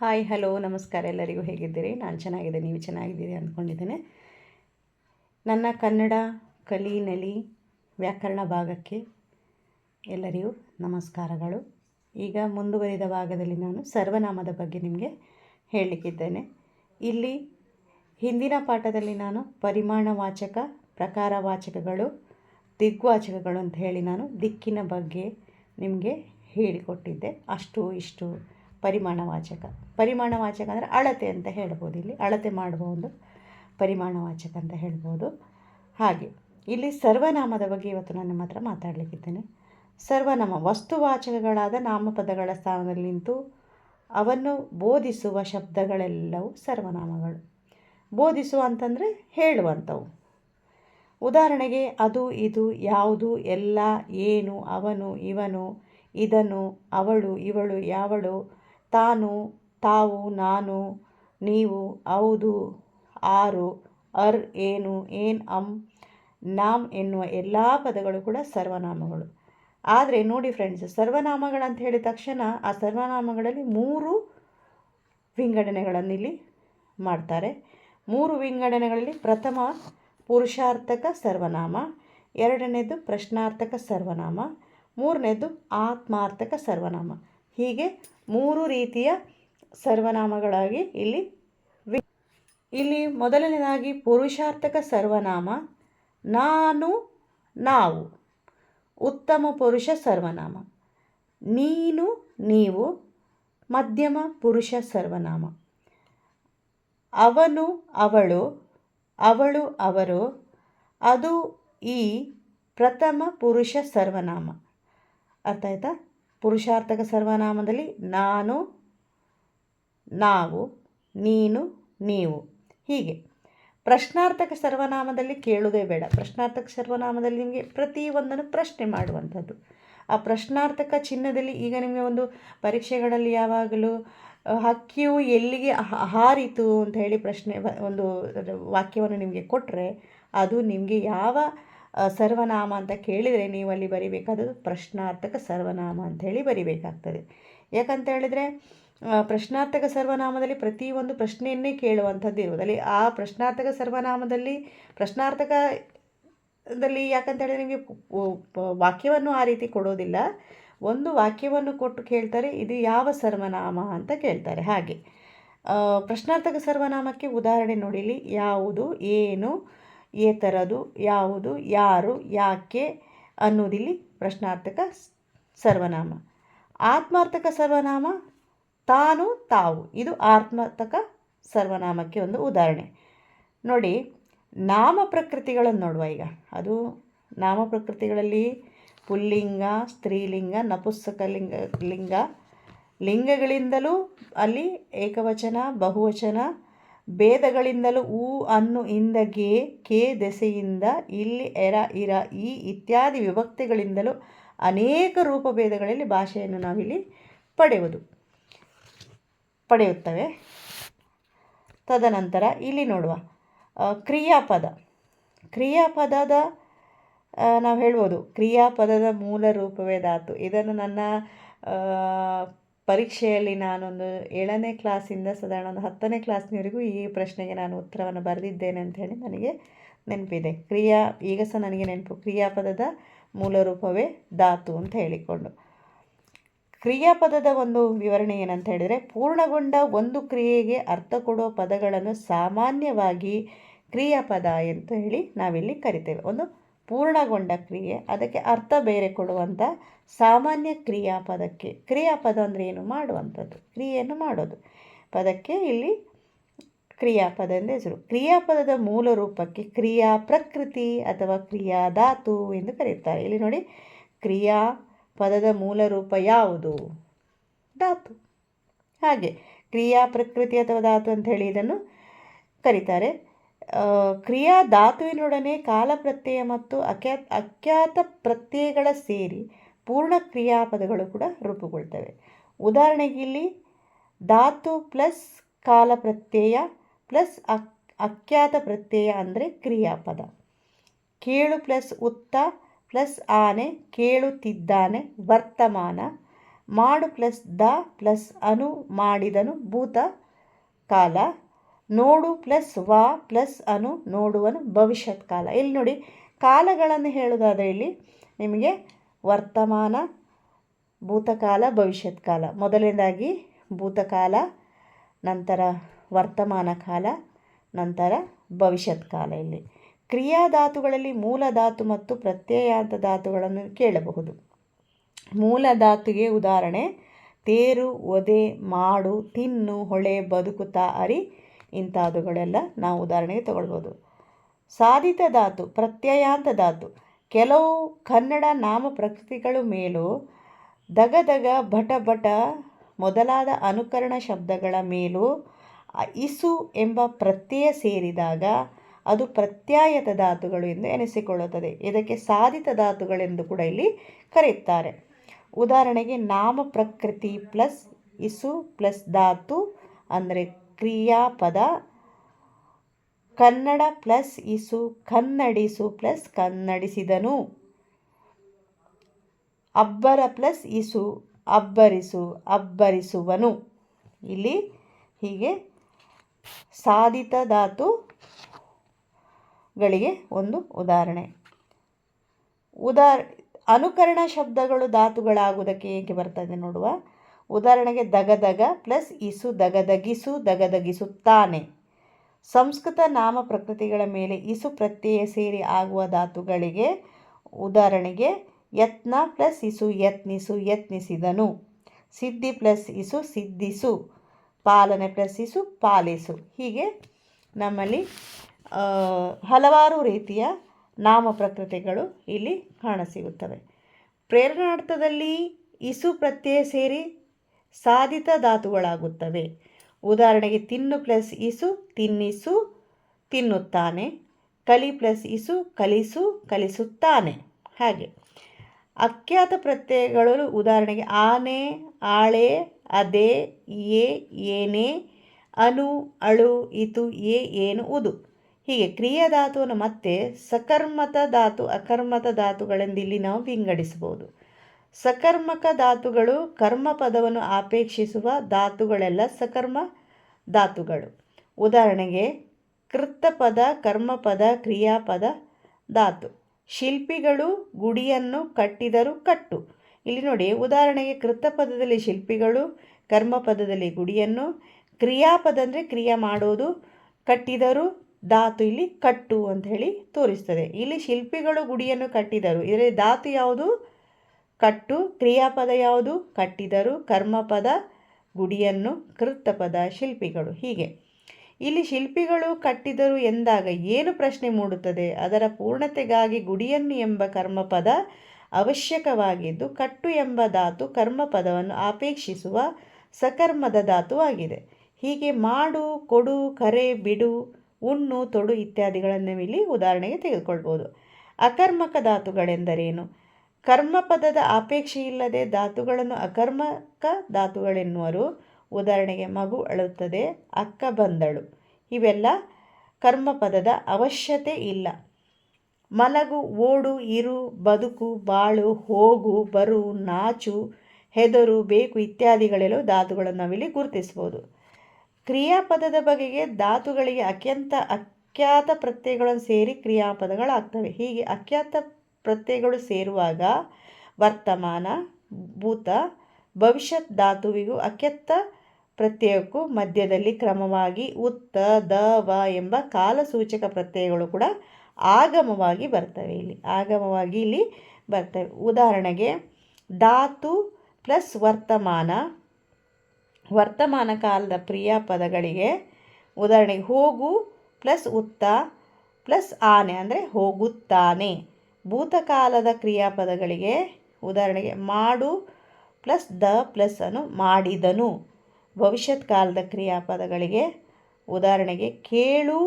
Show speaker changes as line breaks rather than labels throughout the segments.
Hi, hello, ನಮಸ್ಕಾರ ಎಲ್ಲರಿಗೂ ಹೇಗಿದ್ದೀರಿ? ನಾನು ಚೆನ್ನಾಗಿದೆ ನೀವು ಚೆನ್ನಾಗಿದ್ದೀರಿ ಅಂದ್ಕೊಂಡಿದ್ದೇನೆ ನನ್ನ ಕನ್ನಡ ಕಲಿ ನಲಿ ವ್ಯಾಕರಣ ಭಾಗಕ್ಕೆ ಎಲ್ಲರಿಗೂ ನಮಸ್ಕಾರಗಳು. ಈಗ ಮುಂದುವರಿದ ಭಾಗದಲ್ಲಿ ನಾನು ಸರ್ವನಾಮದ ಬಗ್ಗೆ ನಿಮಗೆ ಹೇಳಲಿಕ್ಕಿದ್ದೇನೆ. ಇಲ್ಲಿ ಹಿಂದಿನ ಪಾಠದಲ್ಲಿ ನಾನು ಪರಿಮಾಣವಾಚಕ, ಪ್ರಕಾರವಾಚಕಗಳು, ದಿಗ್ವಾಚಕಗಳು ಅಂತ ಹೇಳಿ ನಾನು ದಿಕ್ಕಿನ ಬಗ್ಗೆ ನಿಮಗೆ ಹೇಳಿಕೊಟ್ಟಿದ್ದೆ. ಅಷ್ಟು ಇಷ್ಟು ಪರಿಮಾಣವಾಚಕ ಪರಿಮಾಣವಾಚಕ ಅಂದರೆ ಅಳತೆ ಅಂತ ಹೇಳ್ಬೋದು ಇಲ್ಲಿ. ಅಳತೆ ಮಾಡುವ ಒಂದು ಪರಿಮಾಣವಾಚಕ ಅಂತ ಹೇಳ್ಬೋದು. ಹಾಗೆ ಇಲ್ಲಿ ಸರ್ವನಾಮದ ಬಗ್ಗೆ ಇವತ್ತು ನಾನು ನಿಮ್ಮ ಹತ್ರ ಮಾತಾಡಲಿಕ್ಕಿದ್ದೇನೆ. ಸರ್ವನಾಮ ವಸ್ತುವಾಚಕಗಳಾದ ನಾಮಪದಗಳ ಸ್ಥಾನದಲ್ಲಿ ನಿಂತು ಅವನ್ನು ಬೋಧಿಸುವ ಶಬ್ದಗಳೆಲ್ಲವೂ ಸರ್ವನಾಮಗಳು. ಬೋಧಿಸುವ ಅಂತಂದರೆ ಹೇಳುವಂಥವು. ಉದಾಹರಣೆಗೆ ಅದು, ಇದು, ಯಾವುದು, ಎಲ್ಲ, ಏನು, ಅವನು, ಇವನು, ಇದನು, ಅವಳು, ಇವಳು, ಯಾವಳು ತಾನು, ತಾವು, ನಾನು, ನೀವು, ಹೌದು, ಆರು, ಅರ್, ಏನು, ಏನ್, ಅಂ, ನಾಮ್ ಎನ್ನುವ ಎಲ್ಲ ಪದಗಳು ಕೂಡ ಸರ್ವನಾಮಗಳು. ಆದರೆ ನೋಡಿ ಫ್ರೆಂಡ್ಸ್ ಸರ್ವನಾಮಗಳಂತ ಹೇಳಿದ ತಕ್ಷಣ ಆ ಸರ್ವನಾಮಗಳಲ್ಲಿ ಮೂರು ವಿಂಗಡಣೆಗಳನ್ನು ಇಲ್ಲಿ ಮಾಡ್ತಾರೆ. ಮೂರು ವಿಂಗಡಣೆಗಳಲ್ಲಿ ಪ್ರಥಮ ಪುರುಷಾರ್ಥಕ ಸರ್ವನಾಮ, ಎರಡನೇದು ಪ್ರಶ್ನಾರ್ಥಕ ಸರ್ವನಾಮ, ಮೂರನೇದು ಆತ್ಮಾರ್ಥಕ ಸರ್ವನಾಮ. ಹೀಗೆ ಮೂರು ರೀತಿಯ ಸರ್ವನಾಮಗಳಾಗಿ ಇಲ್ಲಿ ಇಲ್ಲಿ ಮೊದಲನೇದಾಗಿ ಪುರುಷಾರ್ಥಕ ಸರ್ವನಾಮ, ನಾನು, ನಾವು. ಉತ್ತಮ ಪುರುಷ ಸರ್ವನಾಮ. ನೀನು, ನೀವು. ಮಧ್ಯಮ ಪುರುಷ ಸರ್ವನಾಮ. ಅವನು, ಅವಳು. ಅವಳು, ಅವರು. ಅದು ಈ ಪ್ರಥಮ ಪುರುಷ ಸರ್ವನಾಮ. ಅರ್ಥ ಆಯ್ತಾ? ಪುರುಷಾರ್ಥಕ ಸರ್ವನಾಮದಲ್ಲಿ ನಾನು, ನಾವು, ನೀನು, ನೀವು. ಹೀಗೆ. ಪ್ರಶ್ನಾರ್ಥಕ ಸರ್ವನಾಮದಲ್ಲಿ ಕೇಳುವುದೇ ಬೇಡ. ಪ್ರಶ್ನಾರ್ಥಕ ಸರ್ವನಾಮದಲ್ಲಿ ನಿಮಗೆ ಪ್ರತಿಯೊಂದನ್ನು ಪ್ರಶ್ನೆ ಮಾಡುವಂಥದ್ದು. ಆ ಪ್ರಶ್ನಾರ್ಥಕ ಚಿಹ್ನದಲ್ಲಿ ಈಗ ನಿಮಗೆ ಒಂದು ಪರೀಕ್ಷೆಗಳಲ್ಲಿ ಯಾವಾಗಲೂ ಹಕ್ಕಿಯು ಎಲ್ಲಿಗೆ ಹಾರಿತು ಅಂತ ಹೇಳಿ ಪ್ರಶ್ನೆ, ಒಂದು ವಾಕ್ಯವನ್ನು ನಿಮಗೆ ಕೊಟ್ಟರೆ ಅದು ನಿಮಗೆ ಯಾವ ಸರ್ವನಾಮ ಅಂತ ಕೇಳಿದರೆ ನೀವು ಅಲ್ಲಿ ಬರಿಬೇಕಾದದ್ದು ಪ್ರಶ್ನಾರ್ಥಕ ಸರ್ವನಾಮ ಅಂಥೇಳಿ ಬರಿಬೇಕಾಗ್ತದೆ. ಯಾಕಂತ ಹೇಳಿದರೆ ಪ್ರಶ್ನಾರ್ಥಕ ಸರ್ವನಾಮದಲ್ಲಿ ಪ್ರತಿಯೊಂದು ಪ್ರಶ್ನೆಯನ್ನೇ ಕೇಳುವಂಥದ್ದು ಇರುವುದು. ಅಲ್ಲಿ ಆ ಪ್ರಶ್ನಾರ್ಥಕ ಸರ್ವನಾಮದಲ್ಲಿ, ಪ್ರಶ್ನಾರ್ಥಕ ದಲ್ಲಿ ಯಾಕಂತ ಹೇಳಿದ್ರೆ ನಿಮಗೆ ವಾಕ್ಯವನ್ನು ಆ ರೀತಿ ಕೊಡೋದಿಲ್ಲ. ಒಂದು ವಾಕ್ಯವನ್ನು ಕೊಟ್ಟು ಕೇಳ್ತಾರೆ, ಇದು ಯಾವ ಸರ್ವನಾಮ ಅಂತ ಕೇಳ್ತಾರೆ. ಹಾಗೆ ಪ್ರಶ್ನಾರ್ಥಕ ಸರ್ವನಾಮಕ್ಕೆ ಉದಾಹರಣೆ ನೋಡಿಲಿ ಯಾವುದು, ಏನು ಏತರದು ಯಾವುದು, ಯಾರು, ಯಾಕೆ ಅನ್ನೋದಿಲ್ಲಿ ಪ್ರಶ್ನಾರ್ಥಕ ಸರ್ವನಾಮ. ಆತ್ಮಾರ್ಥಕ ಸರ್ವನಾಮ, ತಾನು, ತಾವು. ಇದು ಆತ್ಮಾರ್ಥಕ ಸರ್ವನಾಮಕ್ಕೆ ಒಂದು ಉದಾಹರಣೆ. ನೋಡಿ, ನಾಮ ಪ್ರಕೃತಿಗಳನ್ನು ನೋಡುವ ಈಗ. ಅದು ನಾಮ ಪ್ರಕೃತಿಗಳಲ್ಲಿ ಪುಲ್ಲಿಂಗ, ಸ್ತ್ರೀಲಿಂಗ ನಪುಸ್ತಕಲಿಂಗ ಲಿಂಗ. ಲಿಂಗಗಳಿಂದಲೂ ಅಲ್ಲಿ ಏಕವಚನ, ಬಹುವಚನ ಭೇದಗಳಿಂದಲೂ ಊ ಅನ್ನು ಇಂದಗೆ ಕೆ ದೆಸೆಯಿಂದ ಇಲ್ಲಿ ಎರ ಇರ ಈ ಇತ್ಯಾದಿ ವಿಭಕ್ತಿಗಳಿಂದಲೂ ಅನೇಕ ರೂಪಭೇದಗಳಲ್ಲಿ ಭಾಷೆಯನ್ನು ನಾವಿಲ್ಲಿ ಪಡೆಯುವುದು, ಪಡೆಯುತ್ತವೆ. ತದನಂತರ ಇಲ್ಲಿ ನೋಡುವ ಕ್ರಿಯಾಪದ. ಕ್ರಿಯಾಪದದ ನಾವು ಹೇಳ್ಬೋದು, ಕ್ರಿಯಾಪದದ ಮೂಲ ರೂಪವೇ ಧಾತು. ಇದನ್ನು ನನ್ನ ಪರೀಕ್ಷೆಯಲ್ಲಿ ನಾನೊಂದು ಏಳನೇ ಕ್ಲಾಸಿಂದ ಸಾಧಾರಣ ಒಂದು ಹತ್ತನೇ ಕ್ಲಾಸ್ನವರೆಗೂ ಈ ಪ್ರಶ್ನೆಗೆ ನಾನು ಉತ್ತರವನ್ನು ಬರೆದಿದ್ದೇನೆ ಅಂತ ಹೇಳಿ ನನಗೆ ನೆನಪಿದೆ. ಕ್ರಿಯಾ, ಈಗ ಸಹ ನನಗೆ ನೆನಪು, ಕ್ರಿಯಾಪದದ ಮೂಲ ರೂಪವೇ ಧಾತು ಅಂತ ಹೇಳಿಕೊಂಡು. ಕ್ರಿಯಾಪದದ ಒಂದು ವಿವರಣೆ ಏನಂತ ಹೇಳಿದರೆ, ಪೂರ್ಣಗೊಂಡ ಒಂದು ಕ್ರಿಯೆಗೆ ಅರ್ಥ ಕೊಡುವ ಪದಗಳನ್ನು ಸಾಮಾನ್ಯವಾಗಿ ಕ್ರಿಯಾಪದ ಅಂತ ಹೇಳಿ ನಾವಿಲ್ಲಿ ಕರಿತೇವೆ. ಒಂದು ಪೂರ್ಣಗೊಂಡ ಕ್ರಿಯೆ, ಅದಕ್ಕೆ ಅರ್ಥ ಬೇರೆ ಕೊಡುವಂಥ ಸಾಮಾನ್ಯ ಕ್ರಿಯಾಪದಕ್ಕೆ, ಕ್ರಿಯಾಪದ ಅಂದರೆ ಏನು? ಮಾಡುವಂಥದ್ದು, ಕ್ರಿಯೆಯನ್ನು ಮಾಡೋದು. ಪದಕ್ಕೆ ಇಲ್ಲಿ ಕ್ರಿಯಾಪದ ಎಂದು ಹೆಸರು. ಕ್ರಿಯಾಪದದ ಮೂಲ ರೂಪಕ್ಕೆ ಕ್ರಿಯಾ ಪ್ರಕೃತಿ ಅಥವಾ ಕ್ರಿಯಾ ಧಾತು ಎಂದು ಕರೆಯುತ್ತಾರೆ. ಇಲ್ಲಿ ನೋಡಿ ಕ್ರಿಯಾ ಪದದ ಮೂಲ ರೂಪ ಯಾವುದು? ಧಾತು. ಹಾಗೆ, ಕ್ರಿಯಾ ಪ್ರಕೃತಿ ಅಥವಾ ಧಾತು ಅಂತ ಹೇಳಿ ಇದನ್ನು ಕರೀತಾರೆ. ಕ್ರಿಯಾ ಧಾತುವಿನೊಡನೆ ಕಾಲ ಪ್ರತ್ಯಯ ಮತ್ತು ಅಖ್ಯಾ, ಅಖ್ಯಾತ ಪ್ರತ್ಯಯಗಳ ಸೇರಿ ಪೂರ್ಣ ಕ್ರಿಯಾಪದಗಳು ಕೂಡ ರೂಪುಗೊಳ್ತವೆ. ಉದಾಹರಣೆಗೆ ಇಲ್ಲಿ ಧಾತು ಪ್ಲಸ್ ಕಾಲ ಪ್ರತ್ಯಯ ಪ್ಲಸ್ ಅಕ್, ಅಖ್ಯಾತ ಪ್ರತ್ಯಯ ಅಂದರೆ ಕ್ರಿಯಾಪದ. ಕೇಳು ಪ್ಲಸ್ ಉತ್ತ ಪ್ಲಸ್ ಆನೆ ಕೇಳುತ್ತಿದ್ದಾನೆ ವರ್ತಮಾನ. ಮಾಡು ಪ್ಲಸ್ ದ ಪ್ಲಸ್ ಅನು ಮಾಡಿದನು ಭೂತ ಕಾಲ. ನೋಡು ಪ್ಲಸ್ ವಾ ಪ್ಲಸ್ ಅನು ನೋಡುವನು ಭವಿಷ್ಯತ್ ಕಾಲ. ಇಲ್ಲಿ ನೋಡಿ, ಕಾಲಗಳನ್ನು ಹೇಳೋದಾದರೆ ಇಲ್ಲಿ ನಿಮಗೆ ವರ್ತಮಾನ, ಭೂತಕಾಲ, ಭವಿಷ್ಯತ್ ಕಾಲ. ಮೊದಲನೇದಾಗಿ ಭೂತಕಾಲ, ನಂತರ ವರ್ತಮಾನ ಕಾಲ, ನಂತರ ಭವಿಷ್ಯತ್ ಕಾಲ ಇಲ್ಲಿ. ಕ್ರಿಯಾಧಾತುಗಳಲ್ಲಿ ಮೂಲ ಧಾತು ಮತ್ತು ಪ್ರತ್ಯಯಾಂತ ಧಾತುಗಳನ್ನು ಕೇಳಬಹುದು. ಮೂಲ ಧಾತುಗೆ ಉದಾಹರಣೆ, ತೇರು, ಒದೆ, ಮಾಡು, ತಿನ್ನು, ಹೊಳೆ, ಬದುಕುತ್ತಾ, ಅರಿ ಇಂಥವುಗಳೆಲ್ಲ ನಾವು ಉದಾಹರಣೆಗೆ ತಗೊಳ್ಬೋದು. ಸಾಧಿತ ಧಾತು, ಪ್ರತ್ಯಯಾಂತ ಧಾತು. ಕೆಲವು ಕನ್ನಡ ನಾಮ ಪ್ರಕೃತಿಗಳು ಮೇಲೂ ದಗ ದಗ ಭಟ ಭಟ ಮೊದಲಾದ ಅನುಕರಣ ಶಬ್ದಗಳ ಮೇಲೂ ಇಸು ಎಂಬ ಪ್ರತ್ಯಯ ಸೇರಿದಾಗ ಅದು ಪ್ರತ್ಯಾಯತ ಧಾತುಗಳು ಎಂದು ಎನಿಸಿಕೊಳ್ಳುತ್ತದೆ. ಇದಕ್ಕೆ ಸಾಧಿತ ಧಾತುಗಳೆಂದು ಕೂಡ ಇಲ್ಲಿ ಕರೆಯುತ್ತಾರೆ. ಉದಾಹರಣೆಗೆ ನಾಮ ಪ್ರಕೃತಿ ಪ್ಲಸ್ ಇಸು ಪ್ಲಸ್ ಧಾತು ಅಂದರೆ ಕ್ರಿಯಾಪದ ಕನ್ನಡ ಪ್ಲಸ್ ಇಸು ಕನ್ನಡಿಸು ಪ್ಲಸ್ ಕನ್ನಡಿಸಿದನು. ಅಬ್ಬರ ಪ್ಲಸ್ ಇಸು ಅಬ್ಬರಿಸು ಅಬ್ಬರಿಸುವನು. ಇಲ್ಲಿ ಹೀಗೆ ಸಾಧಿತ ಧಾತುಗಳಿಗೆ ಒಂದು ಉದಾಹರಣೆ. ಉದಾ ಅನುಕರಣ ಶಬ್ದಗಳು ಧಾತುಗಳಾಗುವುದಕ್ಕೆ ಏಕೆ ಬರ್ತದೆ ನೋಡುವ. ಉದಾಹರಣೆಗೆ ದಗದಗ ಪ್ಲಸ್ ಇಸು ದಗದಗಿಸು ದಗದಗಿಸುತ್ತಾನೆ ಸಂಸ್ಕೃತ ನಾಮ ಪ್ರಕೃತಿಗಳ ಮೇಲೆ ಇಸು ಪ್ರತ್ಯಯ ಸೇರಿ ಆಗುವ ಧಾತುಗಳಿಗೆ ಉದಾಹರಣೆಗೆ ಯತ್ನ ಪ್ಲಸ್ ಇಸು ಯತ್ನಿಸು, ಯತ್ನಿಸಿದನು. ಸಿದ್ಧಿ ಪ್ಲಸ್ ಇಸು ಸಿದ್ಧಿಸು, ಪಾಲನೆ ಪ್ಲಸ್ ಇಸು ಪಾಲಿಸು. ಹೀಗೆ ನಮ್ಮಲ್ಲಿ ಹಲವಾರು ರೀತಿಯ ನಾಮ ಪ್ರಕೃತಿಗಳು ಇಲ್ಲಿ ಕಾಣಸಿಗುತ್ತವೆ. ಪ್ರೇರಣಾರ್ಥದಲ್ಲಿ ಇಸು ಪ್ರತ್ಯಯ ಸೇರಿ ಸಾಧಿತ ಧಾತುಗಳಾಗುತ್ತವೆ. ಉದಾಹರಣೆಗೆ ತಿನ್ನು ಪ್ಲಸ್ ಇಸು, ತಿನ್ನಿಸು, ತಿನ್ನುತ್ತಾನೆ. ಕಲಿ ಪ್ಲಸ್ ಇಸು, ಕಲಿಸು, ಕಲಿಸುತ್ತಾನೆ. ಹಾಗೆ. ಅಖ್ಯಾತ ಪ್ರತ್ಯಯಗಳು ಉದಾಹರಣೆಗೆ ಆನೆ, ಆಳೆ, ಅದೇ ಏ ಏನೇ, ಅನು, ಅಳು, ಇತು ಏ ಏನು, ಉದು. ಹೀಗೆ ಕ್ರಿಯಾಧಾತುವನ್ನು ಮತ್ತೆ ಸಕರ್ಮತ ಧಾತು, ಅಕರ್ಮತ ಧಾತುಗಳೆಂದು ಇಲ್ಲಿ ನಾವು ವಿಂಗಡಿಸಬಹುದು. ಸಕರ್ಮಕ ಧಾತುಗಳು ಕರ್ಮ ಪದವನ್ನು ಆಪೇಕ್ಷಿಸುವ ಧಾತುಗಳೆಲ್ಲ ಸಕರ್ಮ ಧಾತುಗಳು. ಉದಾಹರಣೆಗೆ ಕೃತ್ತಪದ ಕರ್ಮಪದ ಕ್ರಿಯಾಪದ ಧಾತು. ಶಿಲ್ಪಿಗಳು ಗುಡಿಯನ್ನು ಕಟ್ಟಿದರು ಕಟ್ಟು. ಇಲ್ಲಿ ನೋಡಿ, ಉದಾಹರಣೆಗೆ ಕೃತಪದದಲ್ಲಿ ಶಿಲ್ಪಿಗಳು ಕರ್ಮಪದದಲ್ಲಿ ಗುಡಿಯನ್ನು ಕ್ರಿಯಾಪದ ಅಂದರೆ ಕ್ರಿಯೆ ಮಾಡೋದು, ಕಟ್ಟಿದರು ಧಾತು ಇಲ್ಲಿ ಕಟ್ಟು ಅಂತ ಹೇಳಿ ತೋರಿಸ್ತದೆ. ಇಲ್ಲಿ ಶಿಲ್ಪಿಗಳು ಗುಡಿಯನ್ನು ಕಟ್ಟಿದರು. ಇದರಲ್ಲಿ ಧಾತು ಯಾವುದು? ಕಟ್ಟು ಕ್ರಿಯಾಪದ ಯಾವುದು? ಕಟ್ಟಿದರು, ಕರ್ಮಪದ, ಗುಡಿಯನ್ನು ಕೃತಪದ ಶಿಲ್ಪಿಗಳು. ಹೀಗೆ. ಇಲ್ಲಿ ಶಿಲ್ಪಿಗಳು ಕಟ್ಟಿದರು ಎಂದಾಗ ಏನು ಪ್ರಶ್ನೆ ಮೂಡುತ್ತದೆ? ಅದರ ಪೂರ್ಣತೆಗಾಗಿ ಗುಡಿಯನ್ನು ಎಂಬ ಕರ್ಮಪದ ಅವಶ್ಯಕವಾಗಿದ್ದು, ಕಟ್ಟು ಎಂಬ ಧಾತು ಕರ್ಮಪದವನ್ನು ಅಪೇಕ್ಷಿಸುವ ಸಕರ್ಮದ ಧಾತುವಾಗಿದೆ ಹೀಗೆ ಮಾಡು, ಕೊಡು, ಕರೆ, ಬಿಡು, ಉಣ್ಣು, ತೊಡು ಇತ್ಯಾದಿಗಳನ್ನು ಇಲ್ಲಿ ಉದಾಹರಣೆಗೆ ತೆಗೆದುಕೊಳ್ಬೋದು. ಅಕರ್ಮಕ ಧಾತುಗಳೆಂದರೇನು? ಕರ್ಮಪದದ ಅಪೇಕ್ಷೆಯಿಲ್ಲದೆ ಧಾತುಗಳನ್ನು ಅಕರ್ಮಕ ಧಾತುಗಳೆನ್ನುವರು. ಉದಾಹರಣೆಗೆ ಮಗು ಅಳುತ್ತದೆ, ಅಕ್ಕ ಬಂದಳು. ಇವೆಲ್ಲ ಕರ್ಮಪದದ ಅವಶ್ಯತೆ ಇಲ್ಲ. ಮಲಗು, ಓಡು, ಇರು, ಬದುಕು, ಬಾಳು, ಹೋಗು, ಬರು, ನಾಚು, ಹೆದರು, ಬೇಕು ಇತ್ಯಾದಿಗಳೆಲ್ಲೂ ಧಾತುಗಳನ್ನು ನಾವಿಲ್ಲಿ ಗುರುತಿಸ್ಬೋದು. ಕ್ರಿಯಾಪದದ ಬಗೆಗೆ ಧಾತುಗಳಿಗೆ ಅತ್ಯಂತ ಅಖ್ಯಾತ ಪ್ರತ್ಯಯಗಳನ್ನು ಸೇರಿ ಕ್ರಿಯಾಪದಗಳಾಗ್ತವೆ. ಹೀಗೆ ಅಖ್ಯಾತ ಪ್ರತ್ಯಯಗಳು ಸೇರುವಾಗ ವರ್ತಮಾನ, ಭೂತ, ಭವಿಷ್ಯತ್ ಧಾತುವಿಗೂ ಅಕ್ಯತ್ತ ಪ್ರತ್ಯಯಕ್ಕೂ ಮಧ್ಯದಲ್ಲಿ ಕ್ರಮವಾಗಿ ಉತ್ತ, ದ, ವ ಎಂಬ ಕಾಲಸೂಚಕ ಪ್ರತ್ಯಯಗಳು ಕೂಡ ಆಗಮವಾಗಿ ಬರ್ತವೆ ಇಲ್ಲಿ. ಆಗಮವಾಗಿ ಇಲ್ಲಿ ಬರ್ತವೆ. ಉದಾಹರಣೆಗೆ ಧಾತು ಪ್ಲಸ್ ವರ್ತಮಾನ. ವರ್ತಮಾನ ಕಾಲದ ಪದಗಳಿಗೆ ಉದಾಹರಣೆಗೆ ಹೋಗು ಪ್ಲಸ್ ಉತ್ತ ಪ್ಲಸ್ ಆನೆ ಅಂದರೆ ಹೋಗುತ್ತಾನೆ. ಭೂತಕಾಲದ ಕ್ರಿಯಾಪದಗಳಿಗೆ ಉದಾಹರಣೆಗೆ ಮಾಡು ಪ್ಲಸ್ ದ ಪ್ಲಸ್ ಅನ್ನು ಮಾಡಿದನು. ಭವಿಷ್ಯತ್ ಕಾಲದ ಕ್ರಿಯಾಪದಗಳಿಗೆ ಉದಾಹರಣೆಗೆ ಕೇಳು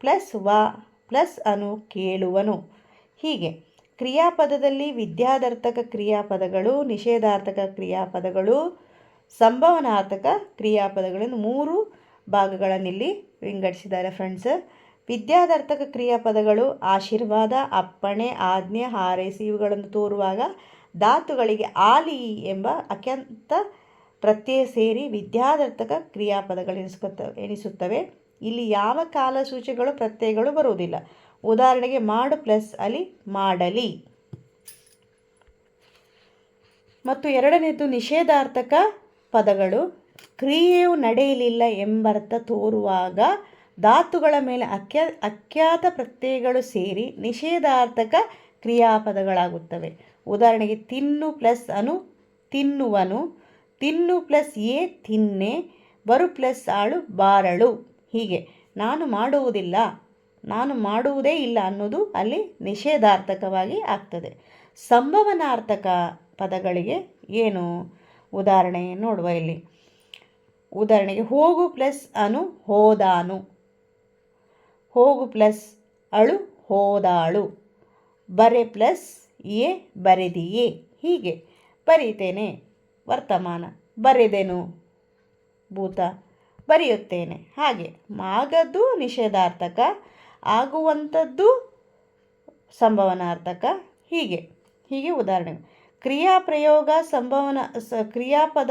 ಪ್ಲಸ್ ವ ಪ್ಲಸ್ ಅನು ಕೇಳುವನು. ಹೀಗೆ ಕ್ರಿಯಾಪದದಲ್ಲಿ ವಿದ್ಯಾದರ್ಥಕ ಕ್ರಿಯಾಪದಗಳು, ನಿಷೇಧಾರ್ಥಕ ಕ್ರಿಯಾಪದಗಳು, ಸಂಭವನಾರ್ಥಕ ಕ್ರಿಯಾಪದಗಳನ್ನು ಮೂರು ಭಾಗಗಳನ್ನಿಲ್ಲಿ ವಿಂಗಡಿಸಿದ್ದಾರೆ ಫ್ರೆಂಡ್ಸ್. ವಿದ್ಯಾರ್ಥಕ ಕ್ರಿಯಾಪದಗಳು ಆಶೀರ್ವಾದ, ಅಪ್ಪಣೆ, ಆಜ್ಞೆ, ಹಾರೈಸಿ ಇವುಗಳನ್ನು ತೋರುವಾಗ ಧಾತುಗಳಿಗೆ ಆಲಿ ಎಂಬ ಅತ್ಯಂತ ಪ್ರತ್ಯಯ ಸೇರಿ ವಿದ್ಯಾದಾರ್ಥಕ ಕ್ರಿಯಾಪದಗಳು ಎನಿಸುತ್ತವೆ ಇಲ್ಲಿ ಯಾವ ಕಾಲಸೂಚಿಗಳು ಪ್ರತ್ಯಯಗಳು ಬರುವುದಿಲ್ಲ. ಉದಾಹರಣೆಗೆ ಮಾಡು ಪ್ಲಸ್ ಅಲಿ ಮಾಡಲಿ. ಮತ್ತು ಎರಡನೇದು ನಿಷೇಧಾರ್ಥಕ ಪದಗಳು. ಕ್ರಿಯೆಯು ನಡೆಯಲಿಲ್ಲ ಎಂಬರ್ಥ ತೋರುವಾಗ ಧಾತುಗಳ ಮೇಲೆ ಅಖ್ಯಾ, ಅಖ್ಯಾತ ಪ್ರತ್ಯಯಗಳು ಸೇರಿ ನಿಷೇಧಾರ್ಥಕ ಕ್ರಿಯಾಪದಗಳಾಗುತ್ತವೆ. ಉದಾಹರಣೆಗೆ ತಿನ್ನು ಪ್ಲಸ್ ಅನು, ತಿನ್ನುವನು, ತಿನ್ನು ಪ್ಲಸ್ ಎ, ತಿನ್ನೆ, ಬರು ಪ್ಲಸ್ ಆಳು, ಬಾರಳು. ಹೀಗೆ, ನಾನು ಮಾಡುವುದಿಲ್ಲ, ನಾನು ಮಾಡುವುದೇ ಇಲ್ಲ ಅನ್ನೋದು ಅಲ್ಲಿ ನಿಷೇಧಾರ್ಥಕವಾಗಿ ಆಗ್ತದೆ. ಸಂಭವನಾರ್ಥಕ ಪದಗಳಿಗೆ ಏನು? ಉದಾಹರಣೆ ನೋಡುವ ಇಲ್ಲಿ. ಉದಾಹರಣೆಗೆ ಹೋಗು ಪ್ಲಸ್ ಅನು, ಹೋದಾನು. ಹೋಗು ಪ್ಲಸ್ ಅಳು ಹೋದಾಳು. ಬರೆ ಪ್ಲಸ್ ಎ ಬರೆದಿಯೇ? ಹೀಗೆ ಬರೀತೇನೆ ವರ್ತಮಾನ. ಬರೆದೆನು ಭೂತ? ಬರೆಯುತ್ತೇನೆ. ಹಾಗೆ ಆಗದ್ದು ನಿಷೇಧಾರ್ಥಕ, ಆಗುವಂಥದ್ದು ಸಂಭವನಾರ್ಥಕ, ಹೀಗೆ. ಹೀಗೆ ಉದಾಹರಣೆ ಕ್ರಿಯಾಪ್ರಯೋಗ ಸಂಭವನ ಸ ಕ್ರಿಯಾಪದ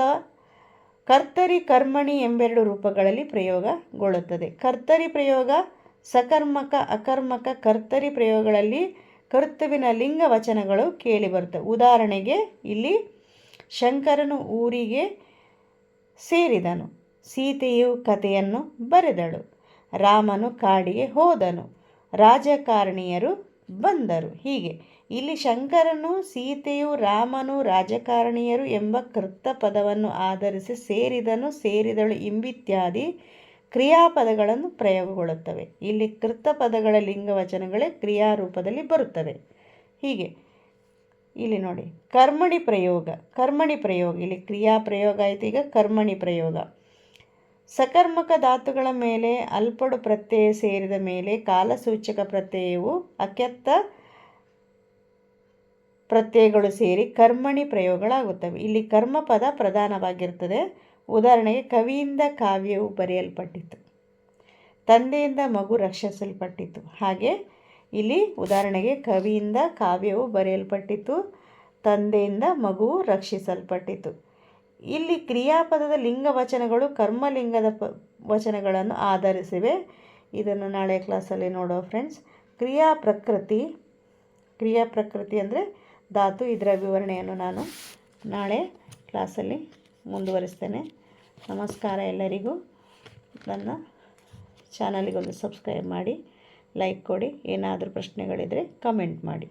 ಕರ್ತರಿ ಕರ್ಮಣಿ ಎಂಬೆರಡು ರೂಪಗಳಲ್ಲಿ ಪ್ರಯೋಗಗೊಳ್ಳುತ್ತದೆ. ಕರ್ತರಿ ಪ್ರಯೋಗ ಸಕರ್ಮಕ, ಅಕರ್ಮಕ ಕರ್ತರಿ ಪ್ರಯೋಗಗಳಲ್ಲಿ ಕರ್ತವಿನ ಲಿಂಗ ವಚನಗಳು ಕೇಳಿಬರುತ್ತವೆ ಉದಾಹರಣೆಗೆ ಇಲ್ಲಿ ಶಂಕರನು ಊರಿಗೆ ಸೇರಿದನು. ಸೀತೆಯು ಕಥೆಯನ್ನು ಬರೆದಳು. ರಾಮನು ಕಾಡಿಗೆ ಹೋದನು. ರಾಜಕಾರಣಿಯರು ಬಂದರು. ಹೀಗೆ ಇಲ್ಲಿ ಶಂಕರನು, ಸೀತೆಯು, ರಾಮನು, ರಾಜಕಾರಣಿಯರು ಎಂಬ ಕೃತ ಪದವನ್ನು ಆಧರಿಸಿ ಸೇರಿದನು, ಸೇರಿದಳು, ಎಂಬಿತ್ಯಾದಿ ಕ್ರಿಯಾಪದಗಳನ್ನು ಪ್ರಯೋಗಗೊಳ್ಳುತ್ತವೆ. ಇಲ್ಲಿ ಕೃತ ಪದಗಳ ಲಿಂಗವಚನಗಳೇ ಕ್ರಿಯಾರೂಪದಲ್ಲಿ ಬರುತ್ತವೆ. ಹೀಗೆ, ಇಲ್ಲಿ ನೋಡಿ. ಕರ್ಮಣಿ ಪ್ರಯೋಗ ಕರ್ಮಣಿ ಪ್ರಯೋಗ. ಇಲ್ಲಿ ಕ್ರಿಯಾ ಪ್ರಯೋಗ ಆಯಿತು. ಈಗ ಕರ್ಮಣಿ ಪ್ರಯೋಗ. ಸಕರ್ಮಕ ಧಾತುಗಳ ಮೇಲೆ ಅಲ್ಪಡು ಪ್ರತ್ಯಯ ಸೇರಿದ ಮೇಲೆ ಕಾಲಸೂಚಕ ಪ್ರತ್ಯಯವು ಅಕ್ಯತ್ತ ಪ್ರತ್ಯಯಗಳು ಸೇರಿ ಕರ್ಮಣಿ ಪ್ರಯೋಗಗಳಾಗುತ್ತವೆ. ಇಲ್ಲಿ ಕರ್ಮ ಪದ ಪ್ರಧಾನವಾಗಿರ್ತದೆ. ಉದಾಹರಣೆಗೆ ಕವಿಯಿಂದ ಕಾವ್ಯವು ಬರೆಯಲ್ಪಟ್ಟಿತು ತಂದೆಯಿಂದ ಮಗು ರಕ್ಷಿಸಲ್ಪಟ್ಟಿತು ಹಾಗೆ ಇಲ್ಲಿ ಉದಾಹರಣೆಗೆ ಕವಿಯಿಂದ ಕಾವ್ಯವು ಬರೆಯಲ್ಪಟ್ಟಿತು ತಂದೆಯಿಂದ ಮಗು ರಕ್ಷಿಸಲ್ಪಟ್ಟಿತು ಇಲ್ಲಿ ಕ್ರಿಯಾಪದದ ಲಿಂಗ ವಚನಗಳು ಕರ್ಮಲಿಂಗದ ಪ, ವಚನಗಳನ್ನು ಆಧರಿಸಿವೆ. ಇದನ್ನು ನಾಳೆ ಕ್ಲಾಸಲ್ಲಿ ನೋಡೋ ಫ್ರೆಂಡ್ಸ್. ಕ್ರಿಯಾ ಪ್ರಕೃತಿ ಕ್ರಿಯಾ ಪ್ರಕೃತಿ ಅಂದರೆ ಧಾತು, ಇದರ ವಿವರಣೆಯನ್ನು ನಾನು ನಾಳೆ ಕ್ಲಾಸಲ್ಲಿ ಮುಂದುವರಿಸ್ತೇನೆ. ನಮಸ್ಕಾರ ಎಲ್ಲರಿಗೂ. ನನ್ನ ಚಾನಲಿಗೊಂದು ಸಬ್ಸ್ಕ್ರೈಬ್ ಮಾಡಿ ಲೈಕ್ ಕೊಡಿ. ಏನಾದರೂ ಪ್ರಶ್ನೆಗಳಿದ್ದರೆ ಕಮೆಂಟ್ ಮಾಡಿ.